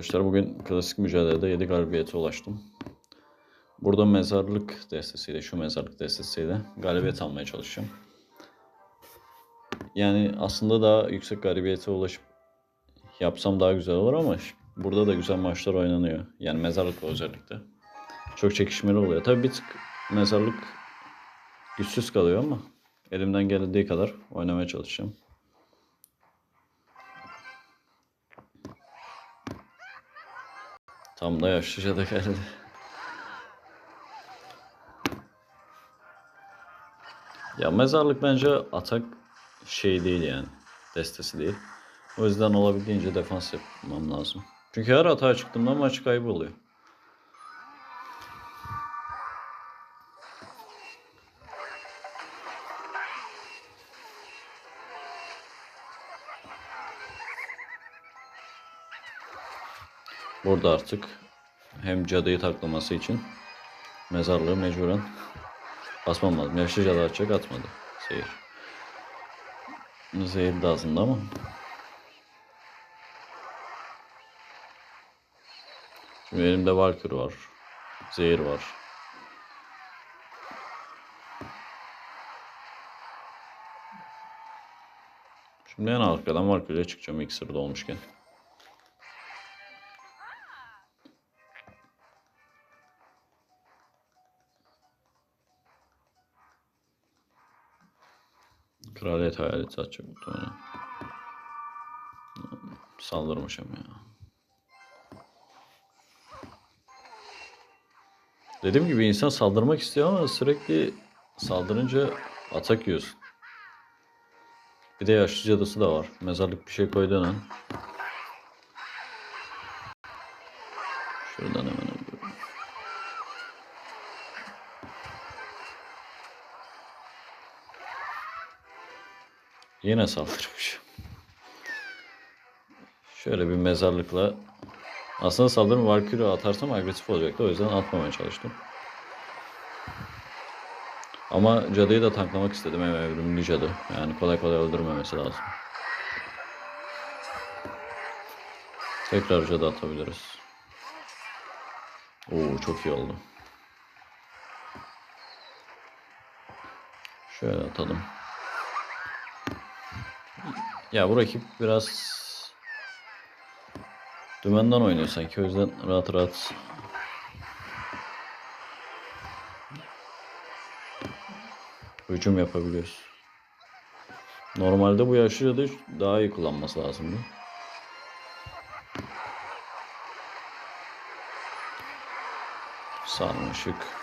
Arkadaşlar bugün klasik mücadelede 7 galibiyete ulaştım. Burada mezarlık destesiyle, şu mezarlık destesiyle galibiyet almaya çalışacağım. Yani aslında daha yüksek galibiyete ulaşıp yapsam daha güzel olur ama burada da güzel maçlar oynanıyor. Yani mezarlıkla özellikle. Çok çekişmeli oluyor. Tabii bir tık mezarlık güçsüz kalıyor ama elimden geldiği kadar oynamaya çalışacağım. Tam da yaşlıca da geldi. Ya mezarlık bence atak şey değil yani. Destesi değil. O yüzden olabildiğince defans yapmam lazım. Çünkü her hata çıktığımda maç kaybı Burada artık hem cadıyı taklaması için mezarlığı mecburen basmam lazım. Yaşlı cadı atacak atmadı. Seyir. Zehir de aslında ama. Şimdi elimde Valkyrie var. Zehir var. Şimdi en arkadan Valkyrie'ye çıkacağım ilk sırada Kraliyet hayaleti atacak muhtemelen. Saldırmışım ya. Dediğim gibi insan saldırmak istiyor ama sürekli saldırınca atak yiyorsun. Bir de yaşlı cadısı da var. Mezarlık bir şey koyduğun an. Şuradan hemen Yine saldırmış. Şöyle bir mezarlıkla aslında saldırım Valkyrie atarsam agresif olacaktı. O yüzden atmamaya çalıştım. Ama cadıyı da tanklamak istedim. Ev evrimli cadı. Yani kolay kolay öldürmemesi lazım. Tekrar cadı atabiliriz. Oo çok iyi oldu. Şöyle atalım. Ya bu rakip biraz dümenden oynuyor sanki. O yüzden rahat rahat hücum yapabiliyoruz. Normalde bu yaşlı cadı daha iyi kullanması lazımdı. Sarmaşık.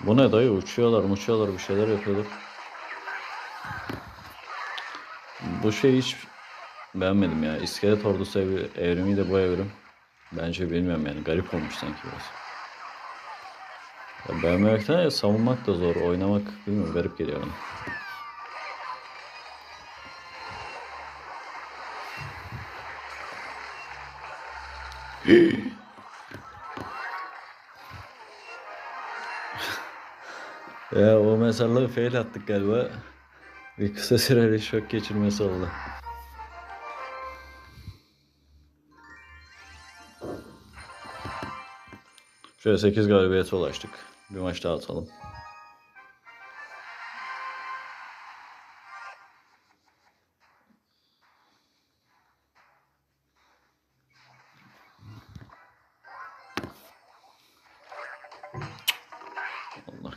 Bu ne dayı? Uçuyorlar, uçuyorlar, bir şeyler yapıyorlar. Bu şey hiç beğenmedim ya. İskelet ordusu ev, evrimi de bu evrim. Bence bilmiyorum yani. Garip olmuş sanki biraz. Ya beğenmemekten ya savunmak da zor. Oynamak bilmiyorum garip geliyor bana. Ya o mezarlığı fail attık galiba. Bir kısa süreli şok geçirmesi oldu. Şöyle 8 galibiyete ulaştık. Bir maç daha atalım.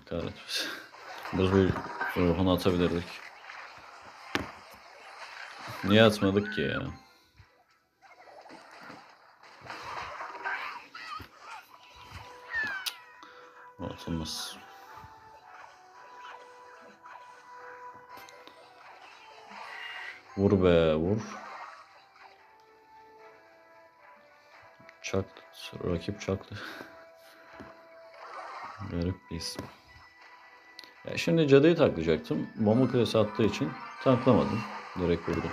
Kahretmesin. Buz bir ruhunu atabilirdik. Niye atmadık ki ya? Atılmaz. Vur be vur. Çak, rakip çaktı. Garip bir isim. Şimdi cadıyı taklayacaktım. Bomba kulesi attığı için taklamadım. Direkt vurdum.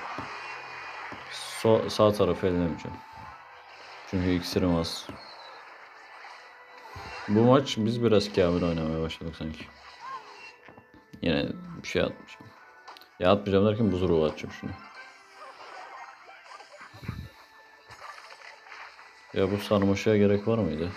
So- sağ tarafı ellemeyeceğim. Çünkü iksirim az. Bu maç biz biraz kamil oynamaya başladık sanki. Yine bir şey atmayacağım. Ya atmayacağım derken buz ruhu atacağım şunu. Ya bu sarmaşığa gerek var mıydı?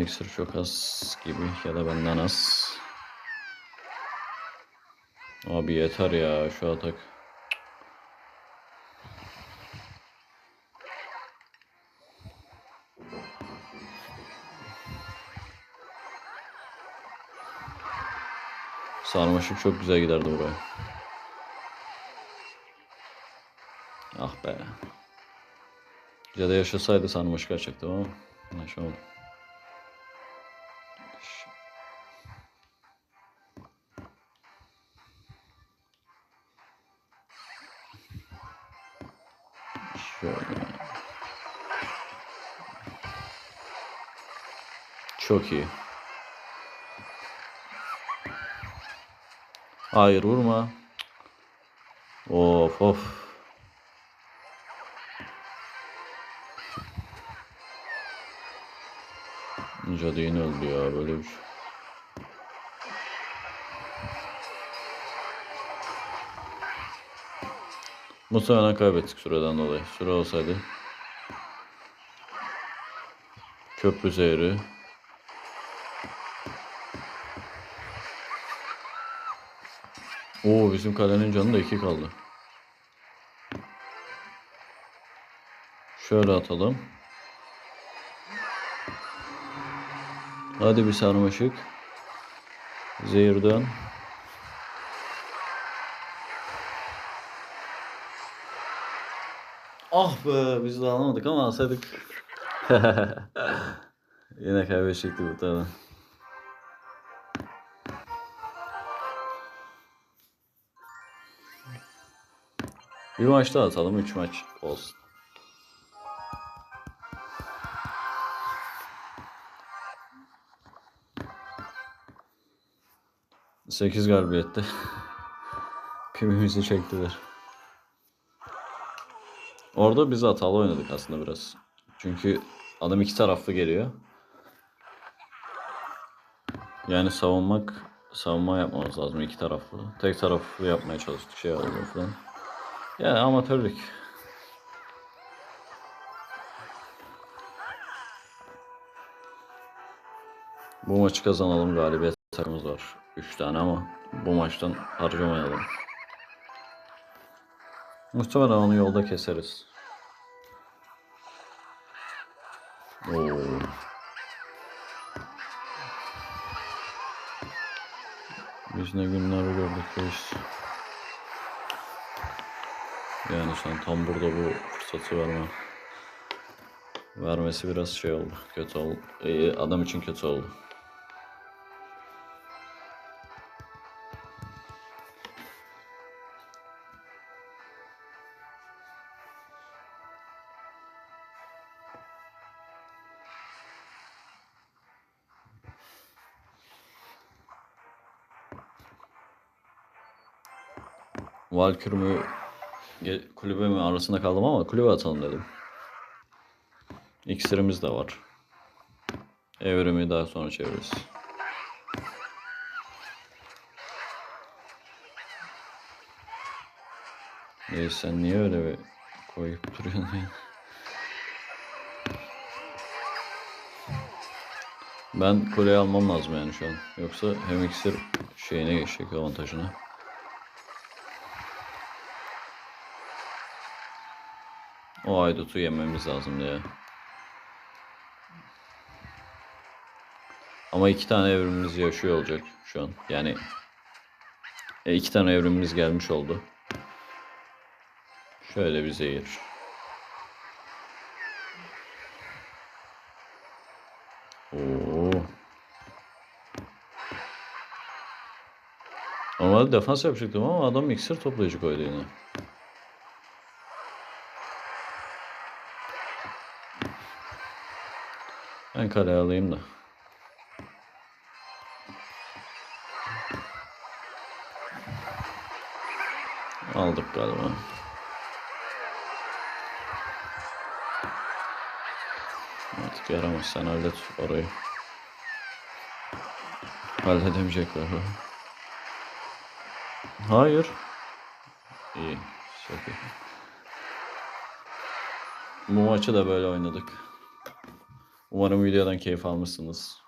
İksir çok az gibi ya da benden az. Abi yeter ya şu atak. Sarmaşık çok güzel giderdi buraya. Ah be. Ya da yaşasaydı sarmaşık açacaktım ama yaşamadım. Şöyle. Çok iyi. Hayır vurma. Of of. Cadı yine öldü ya böyle bir şey. Muhtemelen kaybettik süreden dolayı. Süre olsaydı. Köprü zehri. Oo bizim kalenin canı da iki kaldı. Şöyle atalım. Hadi bir sarmaşık. Zehirden. Ah be biz de alamadık ama alsaydık. Yine kaybedecektik bu tane. Bir maç daha atalım. Üç maç olsun. Sekiz galibiyette. Pimimizi çektiler. Orada biz hatalı oynadık aslında biraz. Çünkü adam iki taraflı geliyor. Yani savunmak, savunma yapmamız lazım iki taraflı. Tek taraflı yapmaya çalıştık şey oldu falan. Yani amatörlük. Bu maçı kazanalım galibiyet takımız var. 3 tane ama bu maçtan harcamayalım. Muhtemelen onu yolda keseriz. Oo. Biz ne günler gördük reis. Yani sen tam burada bu fırsatı verme. Vermesi biraz şey oldu. Kötü oldu. Ee, adam için kötü oldu. Valkür mü kulübe mi arasında kaldım ama kulübe atalım dedim. İksirimiz de var. Evrimi daha sonra çeviririz. Reis sen niye öyle bir koyup duruyorsun ya? Ben kuleyi almam lazım yani şu an. Yoksa hem iksir şeyine geçecek avantajına. O aydutu yememiz lazım diye. Ama iki tane evrimimiz yaşıyor olacak şu an. Yani e, iki tane evrimimiz gelmiş oldu. Şöyle bir zehir. Oo. Normalde defans yapacaktım ama adam iksir toplayıcı koydu yine. Ben kale alayım da. Al Aldık galiba. Artık yaramaz. Sen hallet orayı. Halledemeyecekler. Hayır. İyi. İyi. Bu maçı da böyle oynadık. Umarım videodan keyif almışsınız.